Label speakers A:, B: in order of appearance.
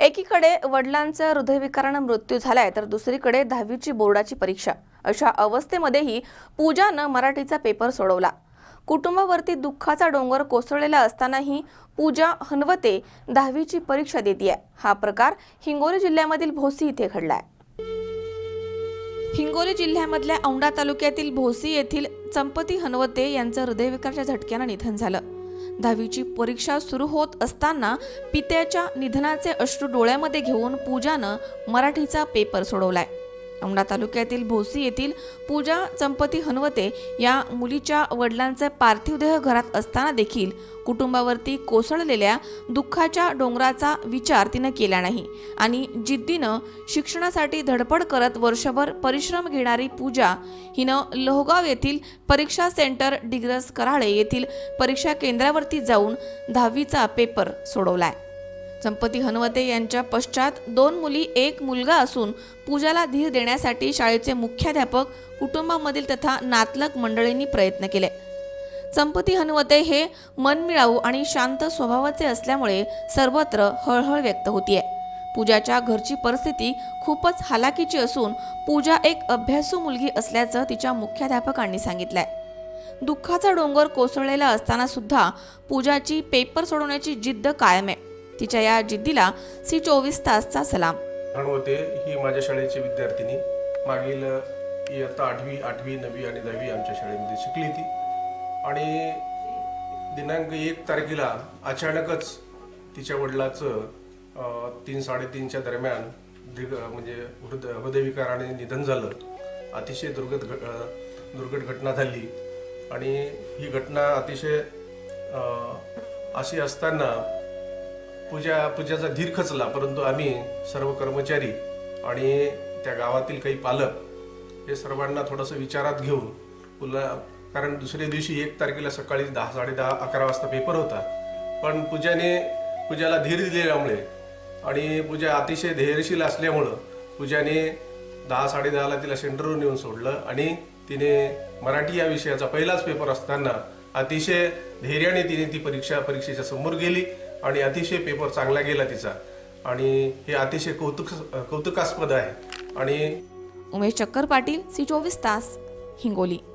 A: एकीकडे वडिलांचा हृदयविकारानं मृत्यू झालाय तर दुसरीकडे दहावीची बोर्डाची परीक्षा. अशा अवस्थेमध्येही पूजानं मराठीचा पेपर सोडवला. कुटुंबावरती दुःखाचा डोंगर कोसळलेला असतानाही पूजा हनवते दहावीची परीक्षा देते हा प्रकार हिंगोली जिल्ह्यामधील भोसी इथे घडलाय. हिंगोली जिल्ह्यामधल्या औंढा तालुक्यातील भोसी येथील चंपती हनवते यांचं हृदयविकाराच्या झटक्यानं निधन झालं. दहावीची परीक्षा सुरू होत असताना पित्याच्या निधनाचे अश्रू डोळ्यामध्ये घेऊन पूजानं मराठीचा पेपर सोडवलाय. औंढा तालुक्यातील भोसी येथील पूजा चंपती हनवते या मुलीच्या वडिलांचे पार्थिव देह घरात असताना देखील कुटुंबावरती कोसळलेल्या दुःखाच्या डोंगराचा विचार तिनं केला नाही. आणि जिद्दीनं शिक्षणासाठी धडपड करत वर्षभर परिश्रम घेणारी पूजा हिनं लोहगाव येथील परीक्षा सेंटर डिग्रस कराळे येथील परीक्षा केंद्रावरती जाऊन दहावीचा पेपर सोडवलाय. संपती हनवते यांच्या पश्चात दोन मुली एक मुलगा असून पूजाला धीर देण्यासाठी शाळेचे मुख्याध्यापक कुटुंबामधील तथा नातलग मंडळींनी प्रयत्न केले. संपती हनवते हे मनमिळावू आणि शांत स्वभावाचे असल्यामुळे सर्वत्र हळहळ व्यक्त होतीये. पूजाच्या घरची परिस्थिती खूपच हालाकीची असून पूजा एक अभ्यासू मुलगी असल्याचं तिच्या मुख्याध्यापकांनी सांगितलंय. दुःखाचा डोंगर कोसळलेला असताना सुद्धा पूजाची पेपर सोडवण्याची जिद्द कायम आहे. तिच्या या जिद्दीला सी चोवीस तासचा सलाम.
B: होते ही माझ्या शाळेची विद्यार्थिनी. मागील इयत्ता आठवी आठवी नववी आणि दहावी आमच्या शाळेमध्ये शिकली ती. आणि दिनांक एक तारखेला अचानकच तिच्या वडिलाचं तीन साडेतीनच्या दरम्यान दीर्घ म्हणजे हृदय हृदयविकाराने निधन झालं. अतिशय दुर्गत घ दुर्घट घटना झाली. आणि ही घटना अतिशय अशी असताना पूजा पूजाचा धीर खचला परंतु आम्ही सर्व कर्मचारी आणि त्या गावातील काही पालक हे सर्वांना थोडंसं विचारात घेऊन पुला कारण दुसऱ्या दिवशी एक तारखेला सकाळी दहा साडे दहा अकरा वाजता पेपर होता. पण पूजाने पूजाला धीर दिलेल्यामुळे आणि पूजा अतिशय धैर्यशील असल्यामुळं पूजाने दहा साडेदहाला तिला सेंटरवर नेऊन सोडलं आणि तिने मराठी या विषयाचा पहिलाच पेपर असताना अतिशय धैर्याने तिने ती परीक्षा परीक्षेच्या समोर गेली. आणि अतिशय पेपर चांगला गेला तिचा. आणि हे अतिशय कौतुक कौतुकास्पद आहे. आणि
A: उमेश चक्कर पाटील सी चोवीस तास हिंगोली.